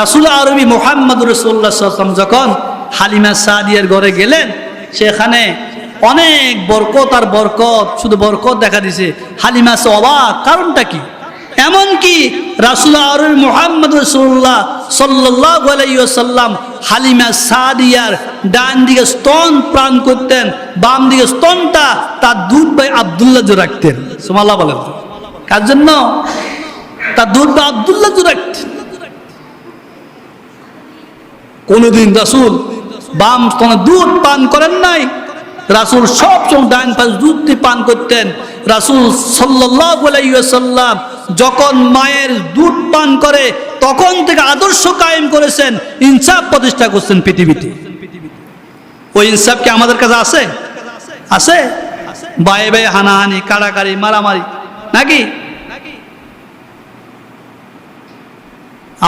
রাসুল আরবি মোহাম্মদ রসুল্লাহাম যখন হালিমা সাদিয়ার ঘরে গেলেন, সেখানে অনেক বরকত আর বরকত, শুধু বরকত দেখা দিছে। হালিমা সে কারণটা কি? এমনকি রাসুল আরবি মোহাম্মদ রসুল্লাহ সাল্লাহ আলাইসাল্লাম হালিমা সাদিয়ার ডান দিকে স্তন প্রাণ করতেন, বাম দিকে স্তনটা তার দুধ ভাই আবদুল্লাহ রাখতেন। সুমাল্লাহ বলেন। কার জন্য? তার দুধ ভাই আবদুল্লাহ রাখতেন। কোনোদিন রাসুল বাম স্তনে দুধ পান করেন নাই। রাসুল সব সময় ডাইন পাশ দুধ পান করতেন। রাসুল সাল্লাম যখন মায়ের দুধ পান করে, তখন থেকে আদর্শ কায়েম করেছেন, ইনসাফ প্রতিষ্ঠা করছেন পৃথিবীতে। ওই ইনসাফ কি আমাদের কাছে আছে? আছে? বায়ে বায়ে হানাহানি, কাড়াকাড়ি, মারামারি, নাকি?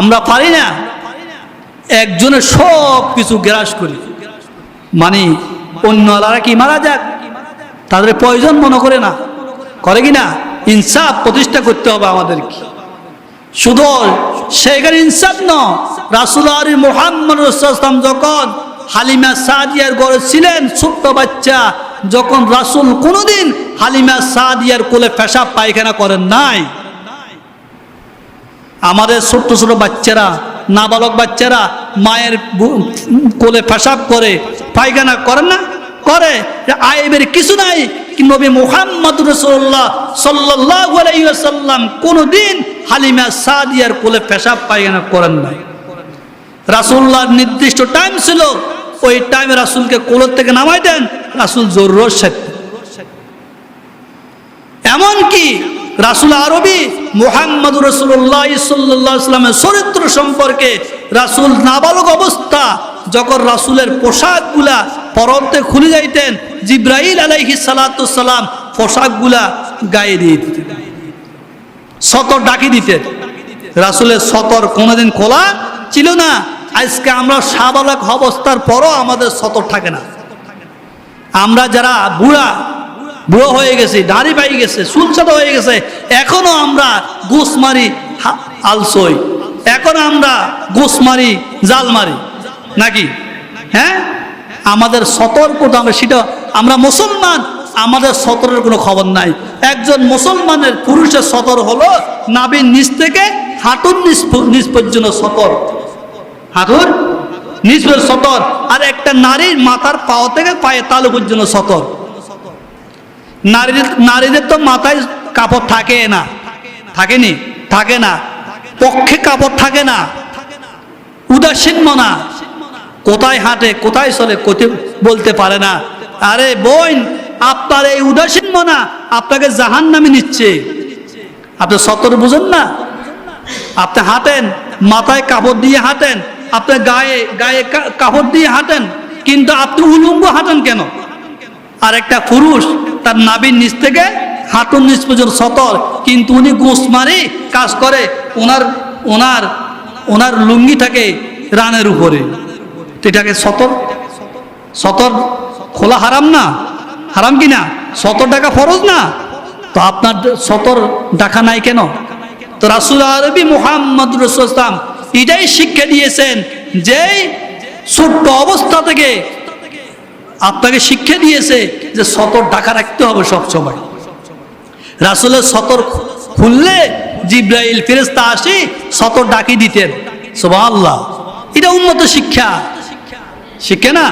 আমরা পারি না। একজনের সব কিছু গ্রাস করি। মানে অন্য আলারা কি মারা যাক? তাদের প্রয়োজন মনে করে না। করে কি না? ইনসাফ প্রতিষ্ঠা করতে হবে আমাদেরকে। শুধু সেখানে ইনসাফ ন, রাসুল মোহাম্মদ রসুলাম যখন হালিমা সাদিয়ার ঘরে ছিলেন, ছোট্ট বাচ্চা, যখন রাসুল কোনোদিন হালিমা সাদিয়ার কোলে পেশাব, পায়খানা করেন নাই। আমাদের ছোট্ট ছোট বাচ্চারা নাবালক বাচ্চারা মায়ের কোলে পেশাব করে, পায়খানা করেন না? করে। আইবের কিছু নাই নবী মুহাম্মদ রসুল্লাহ সাল্লাহ আলাইসাল্লাম কোনোদিন হালিমা সাদিয়ার কোলে পেশাব, পায়খানা করেন নাই। রাসুল্লাহর নির্দিষ্ট টাইম ছিল, ওই টাইমে রাসুলকে কোলের থেকে নামাই দেন, রাসুল জরুর সাথে এমনকি রাসুল আরবি মোহাম্মদ রসুল্লাহ সাল্লামের চরিত্র সম্পর্কে রাসুল নাবালক অবস্থা যখন রাসুলের পোশাকগুলা পরন্তে খুলে যাইতেন জিব্রাহিল আলাইহি সালাতাম পোশাকগুলা গায়ে দিয়ে দিতেন। সতর ডাকি দিতেন। রাসুলের সতর কোনোদিন খোলা ছিল না। আজকে আমরা সাবালক অবস্থার পরও আমাদের সতর থাকে না। আমরা যারা বুড়া বুড়ো হয়ে গেছে, দাড়ি পাই গেছে সুলসাদ হয়ে গেছে, এখনও আমরা গোস মারি আলসই। এখন আমরা গোস মারি, জাল মারি। নাকি? হ্যাঁ? আমাদের সতর্কতা আমরা, সেটা আমরা মুসলমান, আমাদের সতরের কোনো খবর নাই। একজন মুসলমানের পুরুষের সতর হলো নাবির নিচ থেকে হাঁটুর নিচ পর্যন্ত সতর। হাঁটুর নিচ সতর। আর একটা নারীর মাথার পাও থেকে পায়ে তালু পর্যন্ত সতর। নারীদের নারীদের তো মাথায় কাপড় থাকে না। থাকেনি? থাকে না। পক্ষে কাপড় থাকে না। উদাসীন মনা। কোথায় হাঁটে, কোথায় চলে কোথায় বলতে পারে না। আরে বোন, আপনার এই উদাসীন মনা আপনাকে জাহান নামে নিচ্ছে। আপনি সতর বুঝেন না? আপনি হাঁটেন, মাথায় কাপড় দিয়ে হাঁটেন আপনার গায়ে গায়ে কাপড় দিয়ে হাঁটেন, কিন্তু আপনি উলঙ্গ হাঁটেন কেন? আর একটা পুরুষ তার নাবির নিচ থেকে হাঁটুর নিচ পর্যন্ত সতর কিন্তু উনি গোস মারি কাজ করে, ওনার ওনার ওনার লুঙ্গি থাকে রানের উপরে। এটাকে সতর সতর খোলা হারাম না? হারাম কি না? সতর টাকা ফরজ না? তো আপনার সতর ডাকা নাই কেন? তো রাসুল আরবি মোহাম্মদ রসুলাম এটাই শিক্ষা দিয়েছেন যে ছোট্ট অবস্থা থেকে আপনাকে শিক্ষা দিয়েছে যে সতর ঢাকা রাখতে হবে সব সময়। রাসুলের সতর খুললে জিব্রাইল ফেরেস্তা আসি সতর ডাকি দিতেন। সোভা আল্লাহ এটা উন্নত শিক্ষা। শিক্ষা না?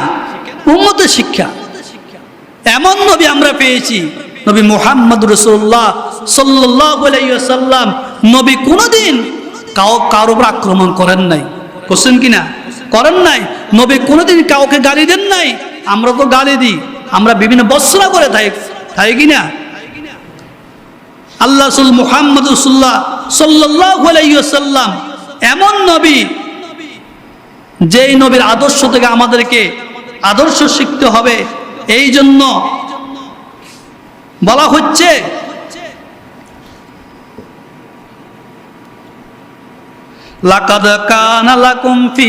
উন্নত শিক্ষা। এমন নবী আমরা পেয়েছি, নবী মোহাম্মদ রসুল্লাহ সাল্লাম নবী কোনোদিন কাউ, কারোর উপর আক্রমণ করেন নাই। করছেন কিনা? করেন নাই। নবী কোনোদিন কাউকে গালি দেন নাই। আমরা তো গালি দিই, আমরা বিভিন্ন বৎসরা করে থাকি তাই কিনা আল্লাহ সুল মুহাম্মদ সাল্লাহ এমন নবী যেই নবীর আদর্শ থেকে আমাদেরকে আদর্শ শিখতে হবে, এই জন্য বলা হচ্ছে লাকাদ কানা লাকুম ফি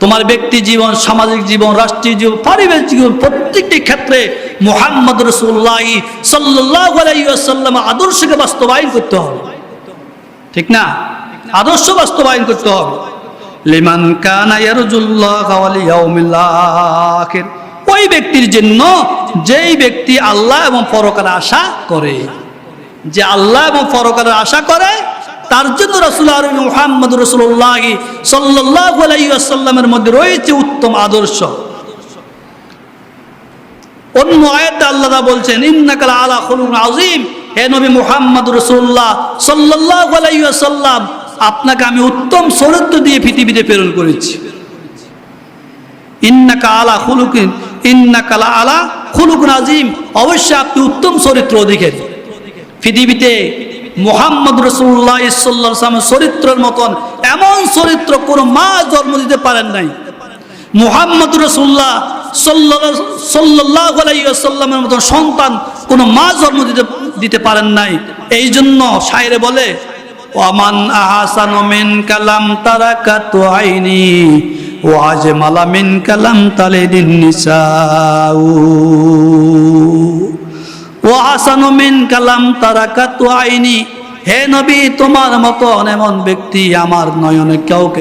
তোমার ব্যক্তি জীবন, সামাজিক জীবন, রাষ্ট্রীয় জীবন, পারিবারিক জীবন, প্রত্যেকটি ক্ষেত্রে মোহাম্মদ রসুল্লাহ সাল্লাহ আদর্শকে বাস্তবায়ন করতে হবে। ঠিক না? আদর্শ বাস্তবায়ন করতে হবে। লিমান ওই ব্যক্তির জন্য যেই ব্যক্তি আল্লাহ এবং পরকালে আশা করে, যে আল্লাহ এবং পরকালের আশা করে তার জন্য রসুল আরবি মুহাম্মদ রসুল্লাহ সাল্লাহ মধ্যে রয়েছে উত্তম আদর্শ। অন্য আয়াতে আল্লাহ বলছেন, ইন্নাকাল আলা খুলুন আজিম হে নবী মুহাম্মদ রসুল্লাহ সাল্লাহ আপনাকে আমি উত্তম চরিত্র দিয়ে পৃথিবীতে প্রেরণ করেছি। ইন্নাকা আলা খুলুকিন, ইন্নাকালা আলা খুলুকুন আজিম অবশ্যই আপনি উত্তম চরিত্র অধিকারী পৃথিবীতে মোহাম্মদ রসুল্লাহ ইসাল্লামের চরিত্রের মতন এমন চরিত্র কোনো মা জন্ম দিতে পারেন নাই। মোহাম্মদ রসুল্লাহ সাল্লাহ আলাইসাল্লামের মতন সন্তান কোনো মা জন্ম দিতে দিতে পারেন নাই। এই জন্য শায়রে বলে, ওয়ামান আহাসান মিন কালাম তারাকাত আইনি ওয়াজ মালা মিন কালাম তালিদিন নিসাউ। ও আসানু মিন কালাম তারাকাত আইনি। হে নবী, তোমার মতন এমন ব্যক্তি আমার নয়নে কাউকে